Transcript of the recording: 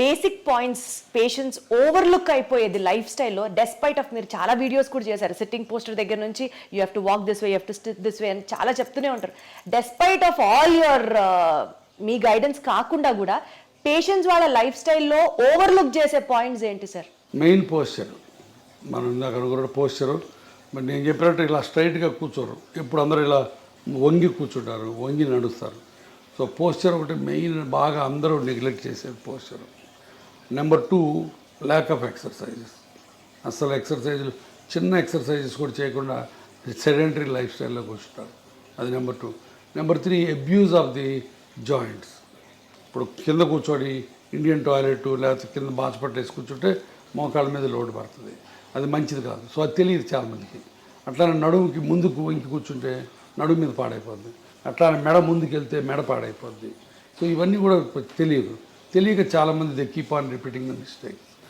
Basic points patients overlook అయిపోయేది life స్టైల్లో. Despite of మీరు చాలా వీడియోస్ కూడా చేశారు. సిట్టింగ్ పోస్టర్ దగ్గర నుంచి you have to walk this way you have to this way అని చాలా చెప్తూనే ఉంటారు. డెస్పైట్ ఆఫ్ ఆల్ యువర్ మీ గైడెన్స్ కాకుండా కూడా పేషెంట్స్ వాళ్ళ లైఫ్ స్టైల్లో ఓవర్లుక్ చేసే పాయింట్స్ ఏంటి సార్ మెయిన్ పోస్చర్ మనం ఇందాక అనుకున్న పోస్చరు మరి నేను చెప్పినట్టు ఇలా స్ట్రైట్గా కూర్చోరు. ఇప్పుడు అందరూ ఇలా వంగి కూర్చుంటారు వంగి నడుస్తారు. సో పోస్చర్ ఒకటి మెయిన్ బాగా అందరూ నెగ్లెక్ట్ చేసేది posture. Number two lack of exercises అసలు ఎక్సర్సైజులు చిన్న ఎక్సర్సైజెస్ కూడా చేయకుండా సెడెంటరీ లైఫ్ స్టైల్లో కూర్చుంటారు అది number two number three abuse of the joints ఇప్పుడు కింద కూర్చోడి ఇండియన్ టాయిలెట్ లేకపోతే కింద బాచపట్టు వేసి కూర్చుంటే మోకాళ్ళ మీద లోడ్ పడుతుంది. అది మంచిది కాదు. సో అది తెలియదు చాలామందికి. అట్లానే నడుముకి ముందుకు ఇంకి కూర్చుంటే నడుము మీద పాడైపోతుంది అట్లానే మెడ ముందుకు వెళ్తే మెడ పాడైపోద్ది సో ఇవన్నీ కూడా తెలియదు తెలియక చాలామంది they keep on repeating the mistake